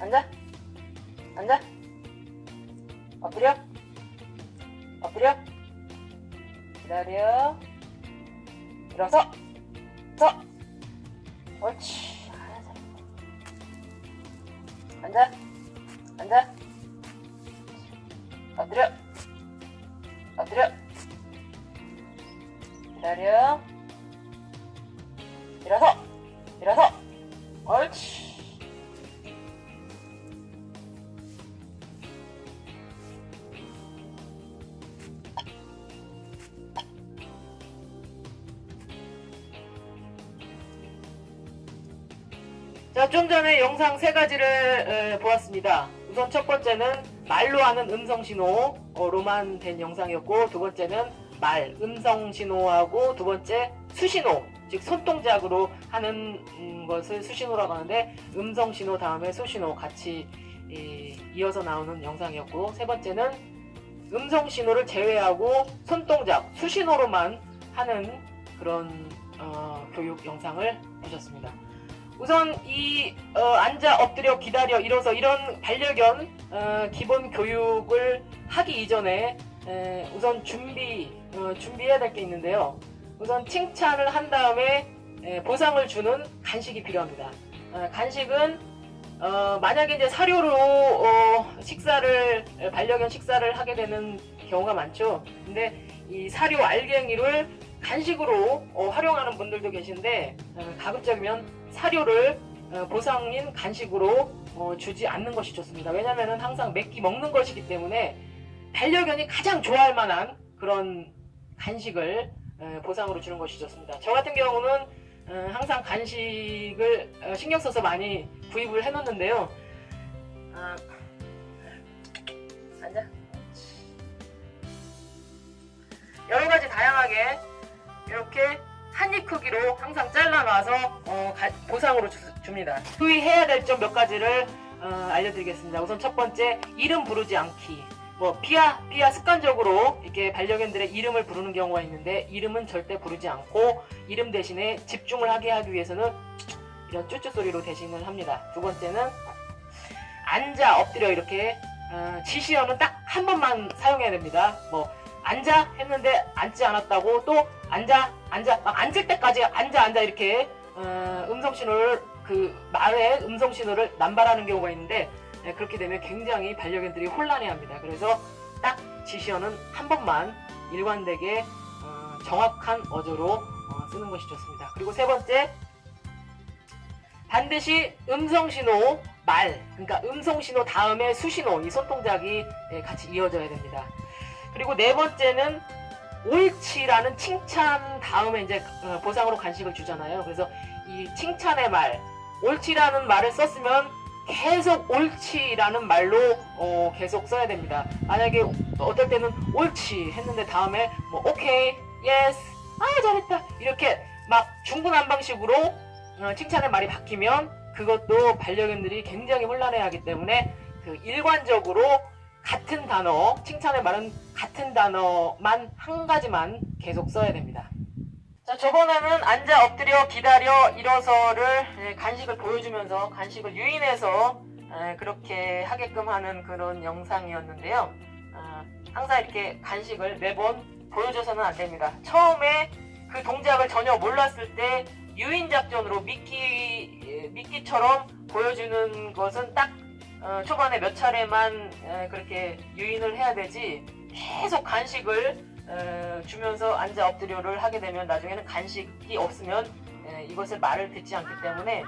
앉아. 앉아. 엎드려. 엎드려. 기다려. 일어서. 서. 옳지. 앉아. 앉아. 엎드려. 엎드려. 기다려. 일어서. 일어서. 옳지. 자, 좀 전에 영상 세 가지를 에, 보았습니다. 우선 첫 번째는 말로 하는 음성 신호로만 된 영상이었고, 두 번째는 말, 음성 신호하고, 두 번째 수신호, 즉 손동작으로 하는 음, 것을 수신호라고 하는데, 음성 신호 다음에 수신호 같이 이, 이어서 나오는 영상이었고, 세 번째는 음성 신호를 제외하고 손동작, 수신호로만 하는 그런 어, 교육 영상을 보셨습니다. 우선 이 어, 앉아 엎드려 기다려 일어서 이런 반려견 어, 기본 교육을 하기 이전에 에, 우선 준비 어, 준비해야 될 게 있는데요. 우선 칭찬을 한 다음에 에, 보상을 주는 간식이 필요합니다. 어, 간식은 어, 만약에 이제 사료로 어, 식사를 에, 반려견 식사를 하게 되는 경우가 많죠. 근데 이 사료 알갱이를 간식으로 어, 활용하는 분들도 계신데 어, 가급적이면 사료를 어, 보상인 간식으로 어, 주지 않는 것이 좋습니다. 왜냐하면 항상 맵기 먹는 것이기 때문에 반려견이 가장 좋아할 만한 그런 간식을 어, 보상으로 주는 것이 좋습니다. 저 같은 경우는 어, 항상 간식을 어, 신경 써서 많이 구입을 해놓는데요. 아, 앉아. 여러 가지 다양하게 이렇게 한 입 크기로 항상 잘라놔서 어, 가- 보상으로 주, 줍니다. 주의해야 될 점 몇 가지를 어, 알려드리겠습니다. 우선 첫 번째 이름 부르지 않기. 뭐 비아 비아 습관적으로 이렇게 반려견들의 이름을 부르는 경우가 있는데 이름은 절대 부르지 않고 이름 대신에 집중을 하게 하기 위해서는 이런 쭈쭈 소리로 대신을 합니다. 두 번째는 앉아 엎드려 이렇게 어, 지시어는 딱 한 번만 사용해야 됩니다. 뭐 앉아 했는데 앉지 않았다고 또 앉아 앉아 막 앉을 때까지 앉아 앉아 이렇게 어, 음성 신호를 그 말의 음성 신호를 남발하는 경우가 있는데 네, 그렇게 되면 굉장히 반려견들이 혼란해합니다. 그래서 딱 지시어는 한 번만 일관되게 어, 정확한 어조로 어, 쓰는 것이 좋습니다. 그리고 세 번째 반드시 음성 신호 말 그러니까 음성 신호 다음에 수신호 이 손동작이 예, 같이 이어져야 됩니다. 그리고 네 번째는 옳지라는 칭찬 다음에 이제 어, 보상으로 간식을 주잖아요. 그래서 이 칭찬의 말 옳지라는 말을 썼으면 계속 옳지라는 말로 어, 계속 써야 됩니다. 만약에 어떨 때는 옳지 했는데 다음에 뭐 오케이, 예스, 아 잘했다 이렇게 막 중구난방식으로 어, 칭찬의 말이 바뀌면 그것도 반려견들이 굉장히 혼란해하기 때문에 그 일관적으로 같은 단어, 칭찬의 말은 같은 단어만 한 가지만 계속 써야 됩니다. 자, 저번에는 앉아 엎드려 기다려 일어서를 예, 간식을 보여주면서 간식을 유인해서 예, 그렇게 하게끔 하는 그런 영상이었는데요. 아, 항상 이렇게 간식을 매번 보여줘서는 안 됩니다. 처음에 그 동작을 전혀 몰랐을 때 유인 작전으로 미끼 예, 미끼처럼 보여주는 것은 딱 어, 초반에 몇 차례만 에, 그렇게 유인을 해야 되지 계속 간식을 에, 주면서 앉아 엎드려를 하게 되면 나중에는 간식이 없으면 에, 이것을 말을 듣지 않기 때문에 에,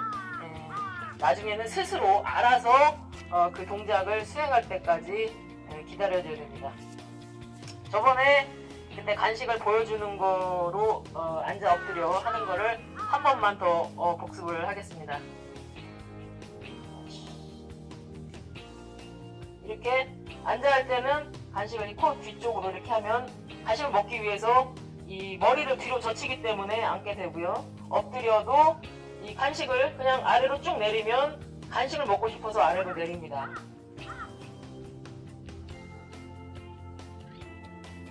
나중에는 스스로 알아서 어, 그 동작을 수행할 때까지 에, 기다려줘야 됩니다. 저번에 그때 간식을 보여주는 거로 어, 앉아 엎드려 하는 거를 한 번만 더 어, 복습을 하겠습니다. 이렇게 앉아 할 때는 간식을 이 코 뒤쪽으로 이렇게 하면 간식을 먹기 위해서 이 머리를 뒤로 젖히기 때문에 앉게 되고요. 엎드려도 이 간식을 그냥 아래로 쭉 내리면 간식을 먹고 싶어서 아래로 내립니다.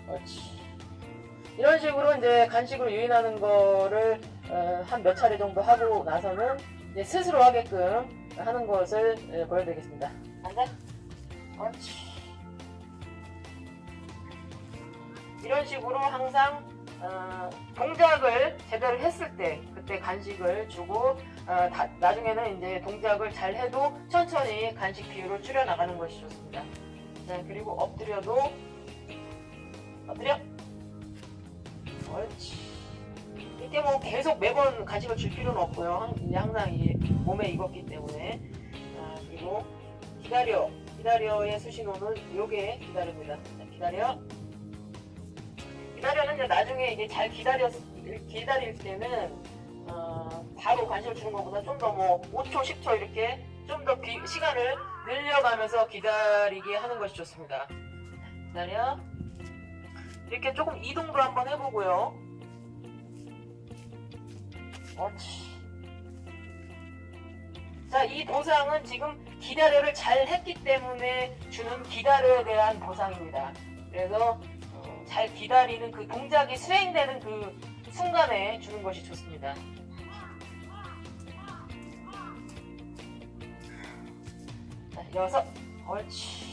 그렇지. 이런 식으로 이제 간식으로 유인하는 거를 어, 한몇 차례 정도 하고 나서는 이제 스스로 하게끔 하는 것을 예, 보여드리겠습니다. 앉아. 옳지. 이런 식으로 항상 어, 동작을 제대로 했을 때 그때 간식을 주고 어, 다- 나중에는 이제 동작을 잘 해도 천천히 간식 비율을 줄여 나가는 것이 좋습니다. 자 그리고 엎드려도 엎드려. 옳지. 이렇게 뭐 계속 매번 간식을 줄 필요는 없고요. 항상 이 몸에 익었기 때문에. 아, 그리고 기다려. 기다려의 수신호는 요게 기다립니다. 자, 기다려. 기다려는 이제 나중에 이게 잘 기다렸, 기다릴 때는, 어, 바로 간식을 주는 것보다 좀 더 뭐 5초, 10초 이렇게 좀 더 시간을 늘려가면서 기다리게 하는 것이 좋습니다. 기다려. 이렇게 조금 이동도 한번 해보고요. 옳지. 자, 이 보상은 지금 기다려를 잘 했기 때문에 주는 기다려에 대한 보상입니다. 그래서 어, 잘 기다리는 그 동작이 수행되는 그 순간에 주는 것이 좋습니다. 자, 여섯. 옳지.